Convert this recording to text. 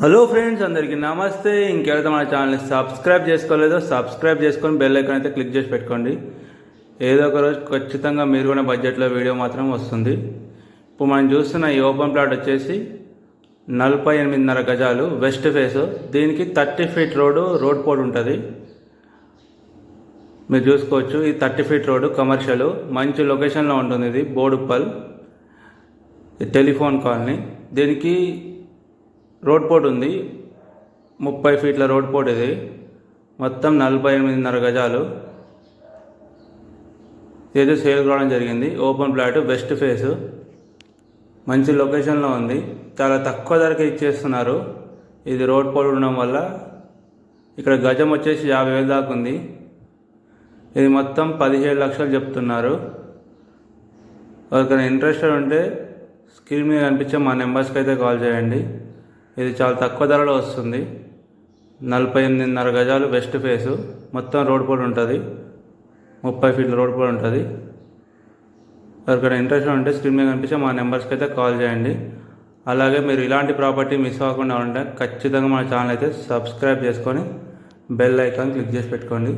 Hello friends అందరికీ నమస్తే. ఇంకెవరైతే మన ఛానల్ని సబ్స్క్రైబ్ చేసుకోలేదో సబ్స్క్రైబ్ చేసుకొని బెల్ ఐకాన్ అయితే క్లిక్ చేసి పెట్టుకోండి. ఏదో ఒక రోజు ఖచ్చితంగా మీరు కూడా బడ్జెట్లో వీడియో మాత్రం వస్తుంది. ఇప్పుడు మనం చూస్తున్న ఈ ఓపెన్ ప్లాట్ వచ్చేసి నలభై ఎనిమిదిన్నర గజాలు వెస్ట్ ఫేస్ దీనికి థర్టీ ఫీట్ రోడ్డు రోడ్ పోడ్ ఉంటుంది. మీరు చూసుకోవచ్చు ఈ థర్టీ ఫీట్ రోడ్డు కమర్షియల్ మంచి లొకేషన్లో ఉంటుంది ఇది. బోడుప్పల్. టెలిఫోన్ కాలనీ దీనికి రోడ్ పోర్ట్ ఉంది. ముప్పై ఫీట్ల రోడ్ పోర్ట్ ఇది. మొత్తం నలభై ఎనిమిదిన్నర గజాలు. ఏదో సేల్ కావడం జరిగింది. Open plot west face. మంచి లొకేషన్లో ఉంది. చాలా తక్కువ ధరకే ఇచ్చేస్తున్నారు. ఇది రోడ్ పోర్ట్ ఉండడం వల్ల ఇక్కడ గజం వచ్చేసి యాభై వేలు దాకా ఉంది. ఇది మొత్తం పదిహేడు లక్షలు చెప్తున్నారు. ఎవరికైనా ఇంట్రెస్టెడ్ ఉంటే స్క్రీన్ మీద కనిపించే మా నెంబర్స్కి అయితే కాల్ చేయండి. ఇది చాలా తక్కువ ధరలో వస్తుంది. నలభై ఎనిమిదిన్నర గజాలు వెస్ట్ ఫేసు. మొత్తం రోడ్ పోల్ ఉంటుంది. ముప్పై ఫీట్ల రోడ్ పోల్ ఉంటుంది. ఎవరికైనా ఇంట్రెస్ట్ ఉంటే స్క్రీన్ మీద కనిపించే మా నెంబర్స్కి అయితే కాల్ చేయండి. అలాగే మీరు ఇలాంటి ప్రాపర్టీ మిస్ అవ్వకుండా ఉంటే ఖచ్చితంగా మన ఛానల్ అయితే సబ్స్క్రైబ్ చేసుకొని బెల్ ఐకాన్ క్లిక్ చేసి పెట్టుకోండి.